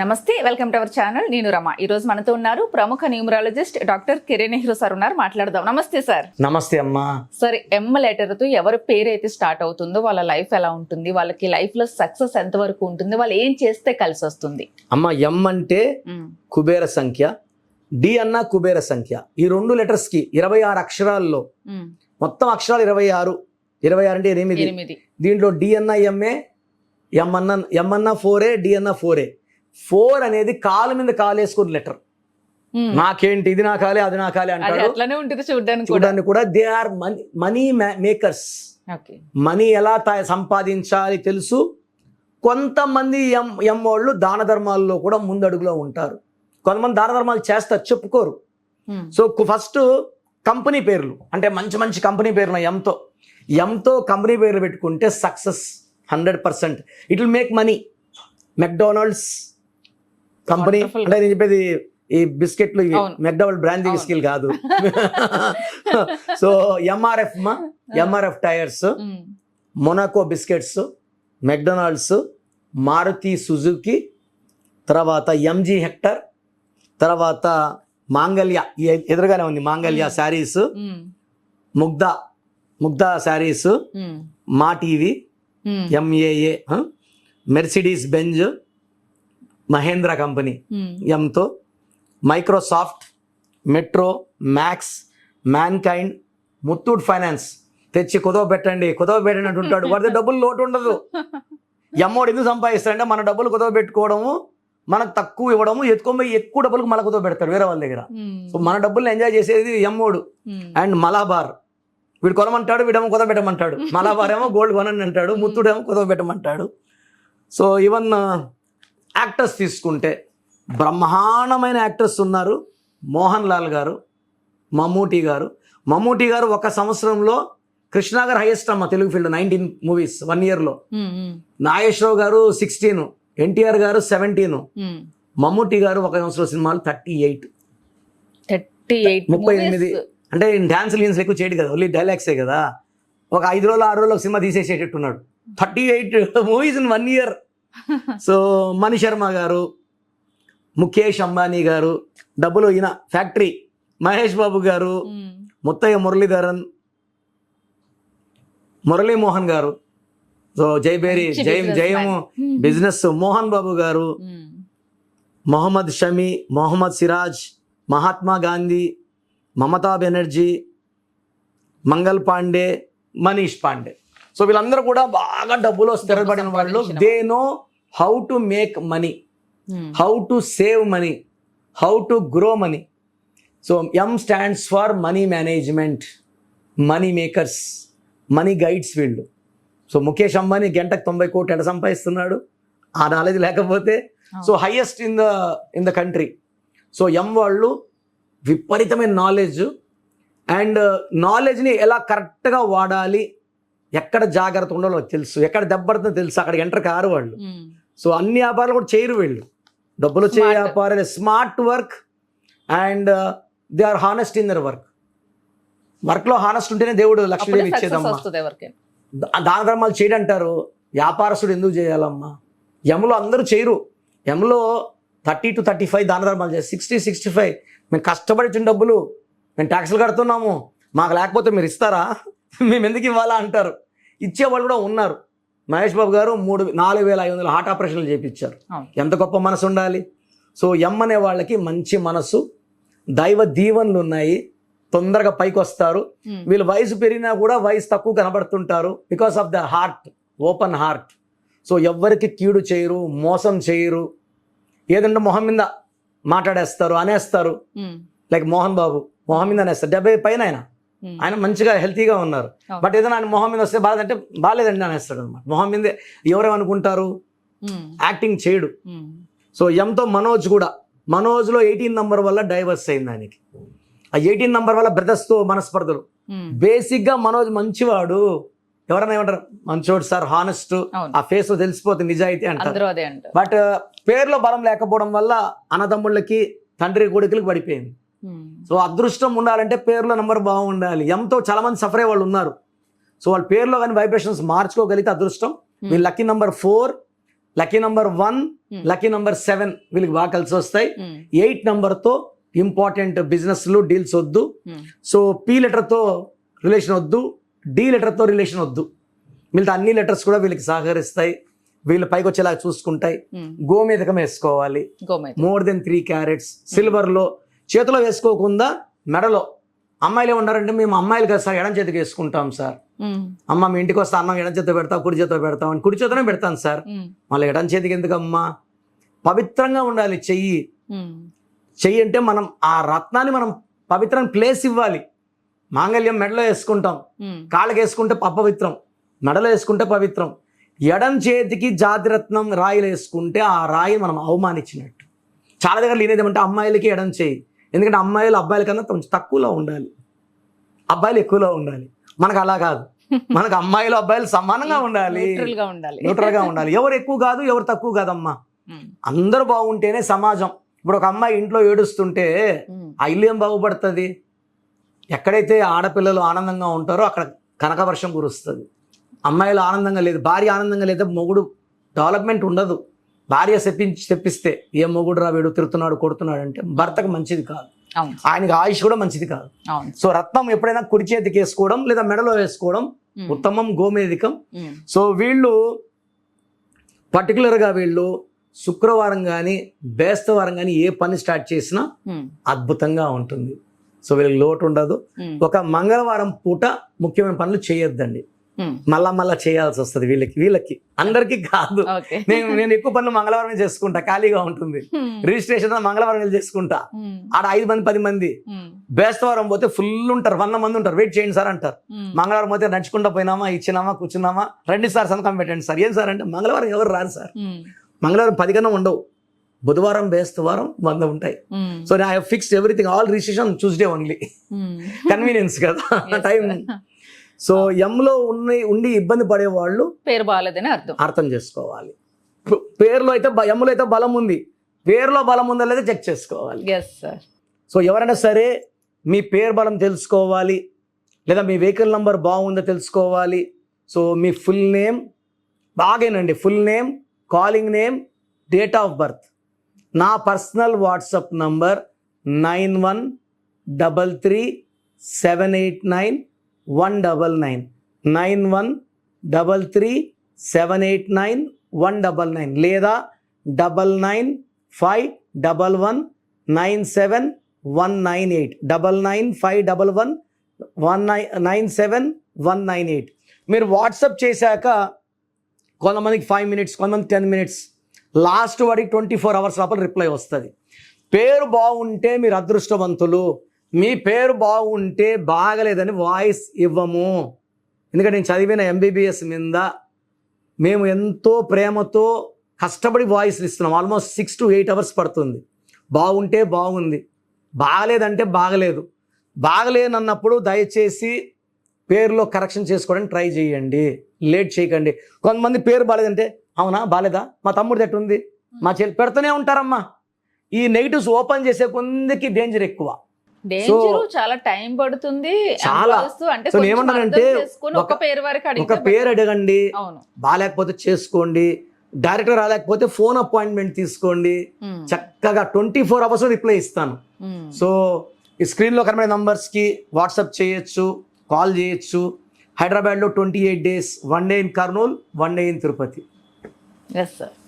నమస్తే welcome to our channel. నేను రమ. ఈ రోజు మనతో ఉన్నారు ప్రముఖ numerologist doctor Kiran Nehru sir ఉన్నారు. మాట్లాడదాం. నమస్తే సార్. నమస్తే అమ్మా. సార్ ఎమ్ లెటర్తో ఎవరి పేరు అయితే స్టార్ట్ అవుతుందో వాళ్ళ లైఫ్ ఎలా ఉంటుంది? వాళ్ళకి లైఫ్లో సక్సెస్ ఎంత వరకు ఉంటుంది? వాళ్ళు ఏం చేస్తే కలిసి వస్తుంది? అమ్మ ఎం అంటే. కుబేర సంఖ్య డి అన్న కుబేర సంఖ్య. ఈ రెండు లెటర్స్కి ఇరవై ఆరు అక్షరాల్లో. మొత్తం అక్షరాలు ఇరవై ఆరు. ఇరవై ఆరు అంటే ఎనిమిది. దీంట్లో డి అన్న ఎంఏ ఎం అన్న ఎం అన్న ఫోర్ ఏ డి అన్న ఫోర్ ఏ. ఫోర్ అనేది కాలు మీద కాలు వేసుకుని లెటర్. మ్మ్. నాకేంటి ఇది నా కాలే అది నా కాలే అట్లానే ఉంటుంది చూడడానికి కూడా. చూడడానికి కూడా they are money money makers. Money ఎలా సంపాదించాలి తెలుసు? కొంతమంది ఎం ఎం వాళ్ళు దాన ధర్మాల్లో కూడా ముందడుగులో ఉంటారు. కొంతమంది దాన ధర్మాలు చేస్తారు చెప్పుకోరు. మ్మ్. సో ఫస్ట్ కంపెనీ పేర్లు. అంటే మంచి మంచి కంపెనీ పేర్లు ఎంతో. ఎంతో కంపెనీ పేర్లు పెట్టుకుంటే success hundred percent. It will make money. McDonald's company. అంటే నేను చెప్పేది ఈ బిస్కెట్లు. McDonald brand. బిస్కెట్ కాదు సో ఎంఆర్ఎఫ్ మా MRF tyres. Monaco biscuits McDonald's Maruti Suzuki తర్వాత ఎంజీ హెక్టర్ తర్వాత మాంగళ్య ఈ ఎదురుగానే ఉంది మాంగళ్య saris. Mugdha Mugdha saris. Maa TV. MAA Mercedes Benz Mahindra company. ఎంతో Microsoft Metro Max mankind Muthoot finance. తెచ్చి కుదవ పెట్టండి కుదవ పెట్టండి అంటుంటాడు. వాడి డబ్బులు లోటు ఉండదు. ఎమ్మోడు ఎందుకు సంపాదిస్తాడంటే మన డబ్బులు కుదవ పెట్టుకోవడము మనకు తక్కువ ఇవ్వడము ఎత్తుకొని ఎక్కువ డబ్బులకు మన కుదవ పెడతారు వేరే వాళ్ళ దగ్గర. సో మన డబ్బుల్ని ఎంజాయ్ చేసేది ఎమ్మోడు. మ్మ్. అండ్ మలాబార్. వీడు కొనమంటాడు వీడేమో కుదవ పెట్టమంటాడు. మలాబార్ ఏమో గోల్డ్ కొనండి అంటాడు ముత్తుడేమో కుదవ పెట్టమంటాడు. సో ఈవెన్ యాక్టర్స్ తీసుకుంటే బ్రహ్మాండమైన యాక్టర్స్ ఉన్నారు. మోహన్ లాల్ గారు మమ్మూటి గారు. మమ్మూటి గారు ఒక సంవత్సరంలో కృష్ణ గారు హైయెస్ట్ అమ్మ Telugu field nineteen movies one ఇయర్లో. నాగేశ్వరరావు గారు సిక్స్టీన్ ఎన్టీఆర్ గారు సెవెంటీన్ మ్మ్. మమ్మూటి గారు ఒక సంవత్సరం సినిమాలు థర్టీ ఎయిట్ థర్టీ ఎయిట్ ముప్పై ఎనిమిది. అంటే డ్యాన్స్ లీన్స్ ఎక్కువ చేయడు కదా ఓన్లీ డైలాగ్సే కదా. ఒక ఐదు రోజులు ఆరు రోజులు ఒక cinema తీసేసేటట్టున్నాడు. Thirty eight movies in one year so Mani Sharma garu Mukesh Ambani గారు డబ్బులు ఈయన ఫ్యాక్టరీ మహేష్ బాబు గారు ముత్తయ్య మురళీధరన్ మురళీమోహన్ గారు సో జైబేరి జై జయము. బిజినెస్ మోహన్ బాబు గారు మొహమ్మద్ షమి మొహమ్మద్ సిరాజ్ మహాత్మా గాంధీ మమతా బెనర్జీ మంగల్ పాండే మనీష్ పాండే. సో వీళ్ళందరూ కూడా బాగా డబ్బులో స్థిరపడిన వాళ్ళు. సంపాదించిన they know how to make money how to save money how to grow money so M stands for money management money makers money guides వీళ్ళు. సో ముఖేష్ అంబానీ గంటకు తొంభై కోట్లు ఎట సంపాదిస్తున్నాడు? ఆ నాలెడ్జ్ లేకపోతే. So highest in the in the country so M వాళ్ళు విపరీతమైన నాలెడ్జ్ అండ్ నాలెడ్జ్ని ఎలా కరెక్ట్గా వాడాలి ఎక్కడ జాగ్రత్త ఉండాలో తెలుసు. ఎక్కడ దెబ్బడుతుందో తెలుసు. అక్కడికి ఎంటర్ కారు వాళ్ళు. సో అన్ని వ్యాపారాలు కూడా చేయరు వీళ్ళు. డబ్బులు వచ్చే. వ్యాపారాలు. Smart work and they are honest in their work వర్క్లో హానెస్ట్ ఉంటేనే దేవుడు లక్ష్మీదేవి ఇచ్చేదమ్మా. దాన ధర్మాలు చేయడంటారు. వ్యాపారస్తుడు ఎందుకు చేయాలమ్మా? ఎములో అందరూ చేయరు. ఎములో థర్టీ టు థర్టీ ఫైవ్ దాన ధర్మాలు చేస్తారు. Sixty sixty five. మేము కష్టపడి డబ్బులు మేము ట్యాక్సులు కడుతున్నాము. మాకు లేకపోతే మీరు ఇస్తారా? మేము ఎందుకు ఇవ్వాలా అంటారు? ఇచ్చేవాళ్ళు కూడా ఉన్నారు. మహేష్ బాబు గారు మూడు నాలుగు వేల ఐదు వందల హార్ట్ ఆపరేషన్లు చేయించారు. ఎంత గొప్ప మనసు ఉండాలి? సో ఎం అనే వాళ్ళకి మంచి మనసు దైవ దీవెనలు ఉన్నాయి. తొందరగా పైకి వస్తారు. వీళ్ళు వయసు పెరిగినా కూడా వయసు తక్కువ కనబడుతుంటారు because of the heart open heart so ఎవ్వరికి కీడు చేయరు మోసం చేయరు. ఏదంటే మొహం మీద మాట్లాడేస్తారు అనేస్తారు. లైక్ మోహన్ బాబు మొహం మీద అనేస్తారు. డెబ్బై పైన ఆయన. ఆయన మంచిగా హెల్తీగా ఉన్నారు. బట్ ఏదైనా ఆయన మొహం మీద వస్తే బాధంటే బాగాలేదండి అనేస్తాడు అనమాట. మొహం మీదే ఎవరేమనుకుంటారు. యాక్టింగ్ చేయడు. సో ఎంతో మనోజ్ కూడా. మనోజ్లో ఎయిటీన్ నంబర్ వల్ల డైవర్స్ అయింది ఆయనకి. ఆ ఎయిటీన్ నంబర్ వల్ల బ్రదర్స్తో మనస్పర్ధలు. బేసిక్గా మనోజ్ మంచివాడు. ఎవరైనా ఏమంటారు? మంచోడు సార్ హానెస్ట్. ఆ ఫేస్లో తెలిసిపోతుంది నిజాయితీ అంటారు. బట్ పేరులో బలం లేకపోవడం వల్ల అన్నదమ్ముళ్ళకి తండ్రి కొడుకులకి పడిపోయింది. సో అదృష్టం ఉండాలంటే పేరులో నెంబర్ బాగుండాలి. ఎంతో చాలా మంది సఫర్ అయ్యే వాళ్ళు ఉన్నారు. సో వాళ్ళ పేరులో కానీ వైబ్రేషన్స్ మార్చుకోగలిగితే అదృష్టం. మీ lucky number four lucky number one Hmm. Lucky number seven వీళ్ళకి బాగా కలిసి వస్తాయి. ఎయిట్ నంబర్తో ఇంపార్టెంట్ బిజినెస్లు డీల్స్ వద్దు. సో పి లెటర్తో రిలేషన్ వద్దు. డి లెటర్తో రిలేషన్ వద్దు. మిగతా అన్ని లెటర్స్ కూడా వీళ్ళకి సహకరిస్తాయి. వీళ్ళు పైకి వచ్చేలాగా చూసుకుంటాయి. ఉమ్. గోమేదకం వేసుకోవాలి. More than three carats. సిల్వర్లో చేతిలో వేసుకోకుండా మెడలో. అమ్మాయిలు ఏమన్నారంటే మేము అమ్మాయిలు కదా సార్ ఎడం చేతికి వేసుకుంటాం సార్. అమ్మ మీ ఇంటికి వస్తే అన్నం ఎడం చేతితో పెడతాం కుడి చేతితో పెడతాం అని కుడి చేతిలోనే పెడతాను సార్. మళ్ళీ ఎడం చేతికి ఎందుకమ్మా? పవిత్రంగా ఉండాలి చెయ్యి. చెయ్యి అంటే మనం ఆ రత్నాన్ని మనం పవిత్రం ప్లేస్ ఇవ్వాలి. మాంగళ్యం మెడలో వేసుకుంటాం. కాళ్ళకి వేసుకుంటే అపవిత్రం. మెడలో వేసుకుంటే పవిత్రం. ఎడం చేతికి జాతిరత్నం రాయిలు వేసుకుంటే ఆ రాయి మనం అవమానించినట్టు. చాలా దగ్గర లేనిది ఏమంటే అమ్మాయిలకి ఎడం చేయి. ఎందుకంటే అమ్మాయిలు అబ్బాయిల కన్నా కొంచెం తక్కువలో ఉండాలి. అబ్బాయిలు ఎక్కువలో ఉండాలి. మనకు అలా కాదు. మనకు అమ్మాయిలు అబ్బాయిలు సమానంగా ఉండాలి. న్యూట్రల్గా ఉండాలి. ఎవరు ఎక్కువ కాదు ఎవరు తక్కువ కాదమ్మా. అందరూ బాగుంటేనే సమాజం. ఇప్పుడు ఒక అమ్మాయి ఇంట్లో ఏడుస్తుంటే ఆ ఇల్లు ఏం బాగుపడుతుంది? ఎక్కడైతే ఆడపిల్లలు ఆనందంగా ఉంటారో అక్కడ కనకవర్షం కురుస్తుంది. అమ్మాయిలు ఆనందంగా లేదు భార్య ఆనందంగా లేదా మొగుడు డెవలప్మెంట్ ఉండదు. భార్య చెప్పించి తెప్పిస్తే ఏ మొగుడు రా వీడు తిరుగుతున్నాడు కొడుతున్నాడు అంటే భర్తకు మంచిది కాదు. ఆయనకి ఆయుష్ కూడా మంచిది కాదు. సో రత్నం ఎప్పుడైనా కుడి చేతికి వేసుకోవడం లేదా మెడలో వేసుకోవడం ఉత్తమం గోమేధికం. సో వీళ్ళు పర్టికులర్గా వీళ్ళు శుక్రవారం కానీ బేస్తవారం కానీ ఏ పని స్టార్ట్ చేసినా అద్భుతంగా ఉంటుంది. సో వీళ్ళకి లోటు ఉండదు. ఒక మంగళవారం పూట ముఖ్యమైన పనులు చేయొద్దండి. మళ్ళా మళ్ళా చేయాల్సి వస్తుంది వీళ్ళకి వీళ్ళకి అందరికీ కాదు. నేను నేను ఎక్కువ పనులు మంగళవారం చేసుకుంటా ఖాళీగా ఉంటుంది. రిజిస్ట్రేషన్ మంగళవారం వెళ్ళి చేసుకుంటా. ఉమ్, ఆడ ఐదు మంది పది మంది. బేస్తవారం పోతే ఫుల్ ఉంటారు వంద మంది ఉంటారు. వెయిట్ చేయండి సార్ అంటారు. మంగళవారం పోతే నడుచుకుంటా పోయినామా ఇచ్చినామా కూర్చున్నామా? రండి సార్ సంతకం పెట్టండి సార్. ఏం సార్ అంటే మంగళవారం ఎవరు రారు సార్. మంగళవారం పది కన్నా ఉండవు. బుధవారం బేస్తవారం వంద ఉంటాయి. So I fixed everything all registration Tuesday only. Convenience కదా. టైం. సో ఎంలో ఉండి ఉండి ఇబ్బంది పడే వాళ్ళు పేరు బాగాలేదని అర్థం. అర్థం చేసుకోవాలి. పేరులో అయితే ఎమ్ములో అయితే బలం ఉంది. పేరులో బలం ఉందా లేదా చెక్ చేసుకోవాలి. ఎస్ సార్ సో ఎవరైనా సరే మీ పేరు బలం తెలుసుకోవాలి. లేదా మీ వెహికల్ నంబర్ బాగుందో తెలుసుకోవాలి. సో మీ full name బాగేనండి full name calling name date of birth. నా personal WhatsApp number nine one double three seven eight nine one double nine nine one double three seven eight nine one double nine లేదా double nine five double one nine seven one nine eight double nine five double one one nine nine seven one nine eight మీరు WhatsApp చేశాక కొంతమందికి five minutes కొంతమంది ten minutes last వాడికి twenty four hours లోపల reply వస్తుంది. పేరు బాగుంటే మీరు అదృష్టవంతులు. మీ పేరు బాగుంటే బాగలేదని వాయిస్ ఇవ్వము. ఎందుకంటే నేను చదివిన ఎంబీబీఎస్ మీద మేము ఎంతో ప్రేమతో కష్టపడి వాయిస్లు ఇస్తున్నాం. Almost six to eight hours పడుతుంది. బాగుంటే బాగుంది. బాగలేదంటే బాగలేదు. బాగలేనన్నప్పుడు దయచేసి పేరులో కరెక్షన్ చేసుకోవడానికి ట్రై చేయండి. లేట్ చేయకండి. కొంతమంది పేరు బాగాలేదంటే అవునా? బాగాలేదా మా తమ్ముడు ఉంది మా చెల్లి పెడుతూనే ఉంటారమ్మా. ఈ నెగిటివ్స్ ఓపెన్ చేసే కొందికి డేంజర్ ఎక్కువ. డేంజర్ చాలా టైం పడుతుంది చాలా. అంటే ఒక పేరు వరకు ఒక పేరు అడగండి బాగాలేకపోతే చేసుకోండి డైరెక్టర్ రాలేకపోతే ఫోన్ అపాయింట్మెంట్ తీసుకోండి చక్కగా ట్వంటీ ఫోర్ అవర్స్ రిప్లై ఇస్తాను. సో ఈ స్క్రీన్లో కనబడే నంబర్స్కి వాట్సాప్ చేయొచ్చు కాల్ చేయొచ్చు. హైదరాబాద్లో twenty eight days one day in Kurnool one day in Tirupati. Yes sir